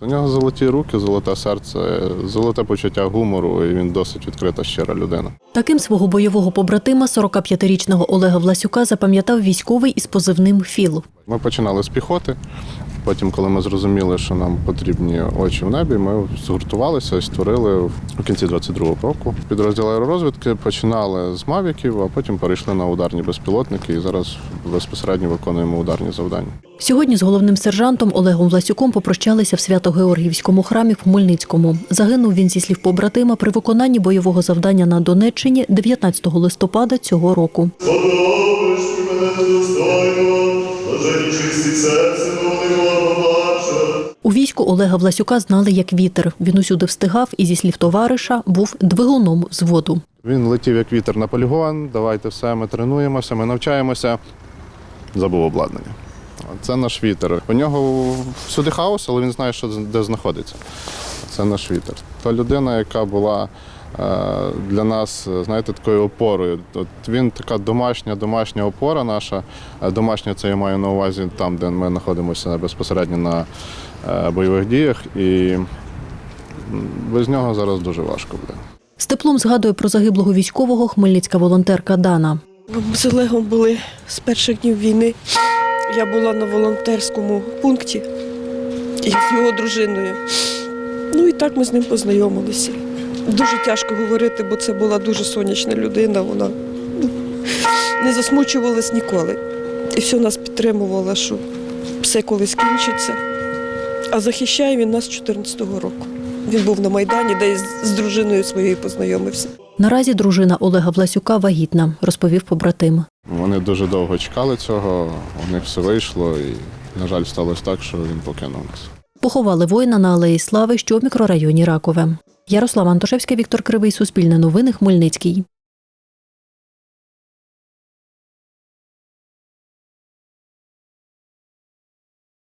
У нього золоті руки, золоте серце, золоте почуття гумору, і він досить відкрита, щира людина. Таким свого бойового побратима 45-річного Олега Власюка запам'ятав військовий із позивним Філ. Ми починали з піхоти. Потім, коли ми зрозуміли, що нам потрібні очі в небі, ми згуртувалися і створили у кінці 22-го року. Підрозділ аеророзвідки починали з мавіків, а потім перейшли на ударні безпілотники і зараз безпосередньо виконуємо ударні завдання. Сьогодні з головним сержантом Олегом Власюком попрощалися в Свято-Георгіївському храмі в Хмельницькому. Загинув він зі слів побратима при виконанні бойового завдання на Донеччині 19 листопада цього року. У війську Олега Власюка знали як вітер. Він усюди встигав і зі слів товариша був двигуном взводу. Він летів як вітер на полігон. Давайте все, ми тренуємося, ми навчаємося. Забув обладнання. Це наш вітер. У нього всюди хаос, але він знає, що де знаходиться. Це наш вітер. Та людина, яка була е, для нас, знаєте, такою опорою. От він така домашня, домашня опора наша. Е, Домашня це я маю на увазі там, де ми знаходимося безпосередньо на е, бойових діях. І без нього зараз дуже важко буде. З теплом згадує про загиблого військового хмельницька волонтерка Дана. Ми з Олегом були з перших днів війни. Я була на волонтерському пункті з його дружиною. Ну і так ми з ним познайомилися. Дуже тяжко говорити, бо це була дуже сонячна людина. Вона ну, не засмучувалась ніколи. І все нас підтримувала, що все колись кінчиться. А захищає він нас з 14-го року. Він був на Майдані, де з дружиною своєю познайомився. Наразі дружина Олега Власюка вагітна, розповів побратим. Вони дуже довго чекали цього, у них все вийшло, і, на жаль, сталося так, що він покинув нас. Поховали воїна на Алеї Слави, що в мікрорайоні Ракове. Ярослава Антошевська, Віктор Кривий, Суспільне новини, Хмельницький.